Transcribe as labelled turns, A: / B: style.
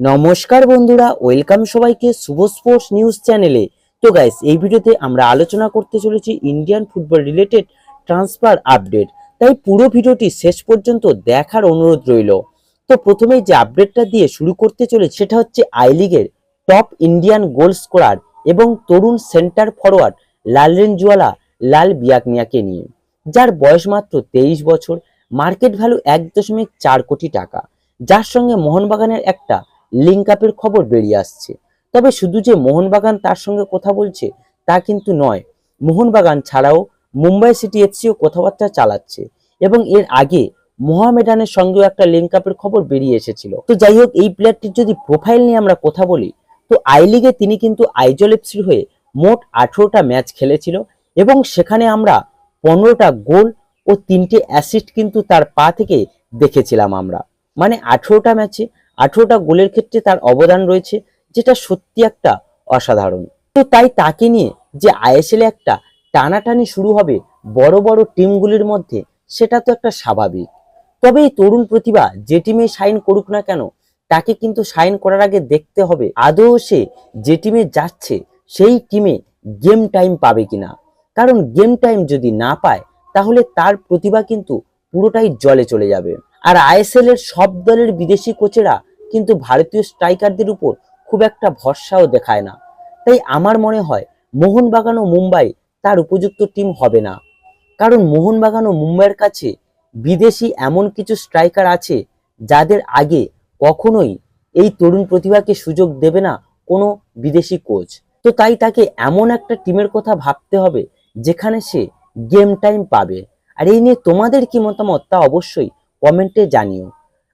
A: নমস্কার বন্ধুরা, ওয়েলকাম সবাইকে শুভ স্পোর্টস নিউজ চ্যানেলে। তো গাইস এই ভিডিওতে আমরা আলোচনা করতে চলেছি Indian football related transfer update. তাই পুরো ভিডিওটি শেষ পর্যন্ত দেখার অনুরোধ রইল। তো প্রথমেই যে আপডেটটা দিয়ে শুরু করতে চলেছে, সেটা হচ্ছে আই লিগের টপ ইন্ডিয়ান গোল স্কোরার এবং তরুণ সেন্টার ফরওয়ার্ড লালরেনজুয়ালা লাল বিয়াকনিয়াকে নিয়ে, যার বয়স মাত্র তেইশ বছর মার্কেট ভ্যালু এক দশমিক চার কোটি টাকা। যার সঙ্গে মোহনবাগানের একটা লিঙ্ক আপের খবর বেরিয়ে আসছে। তবে শুধু যে মোহনবাগান তার সঙ্গে কথা বলছে, তা কিন্তু নয়। মোহনবাগান ছাড়াও মুম্বাই সিটি এফসিও কথাবার্তা চালাচ্ছে এবং এর আগে মোহামেডানের সঙ্গেও একটা লিঙ্ক আপের খবর বেরিয়ে এসেছিল। তো যাই হোক, এই প্লেয়ারটির যদি প্রোফাইল নিয়ে আমরা কথা বলি, তো আই লিগে তিনি কিন্তু আইজল এফসির হয়ে মোট আঠেরোটা ম্যাচ খেলেছিল এবং সেখানে আমরা পনেরোটা গোল ও তিনটে অ্যাসিস্ট কিন্তু তার পা থেকে দেখেছিলাম আমরা। মানে আঠেরোটা ম্যাচে আঠেরোটা গোলের ক্ষেত্রে তার অবদান রয়েছে, যেটা সত্যি একটা অসাধারণ। তো তাই তাকে নিয়ে যে আইএসএল একটা টানাটানি শুরু হবে বড় বড় টিমগুলির মধ্যে, সেটা তো একটা স্বাভাবিক। তবে এই তরুণ প্রতিভা যে টিমে সাইন করুক না কেন, তাকে কিন্তু সাইন করার আগে দেখতে হবে আদৌ সে যে টিমে যাচ্ছে, সেই টিমে গেম টাইম পাবে কিনা। কারণ গেম টাইম যদি না পায়, তাহলে তার প্রতিভা কিন্তু পুরোটাই জলে চলে যাবে। আর আইএসএল এর সব দলের বিদেশি কোচেরা কিন্তু ভারতীয় স্ট্রাইকারদের উপর খুব একটা ভরসাও দেখায় না। তাই আমার মনে হয় মোহনবাগান ও মুম্বাই তার উপযুক্ত টিম হবে না। কারণ মোহনবাগান ও মুম্বাইয়ের কাছে বিদেশি এমন কিছু স্ট্রাইকার আছে যাদের আগে কখনোই এই তরুণ প্রতিভাকে সুযোগ দেবে না কোনো বিদেশি কোচ। তো তাই তাকে এমন একটা টিমের কথা ভাবতে হবে যেখানে সে গেম টাইম পাবে। আর এই নিয়ে তোমাদের কি মতামত তা অবশ্যই কমেন্টে জানিও।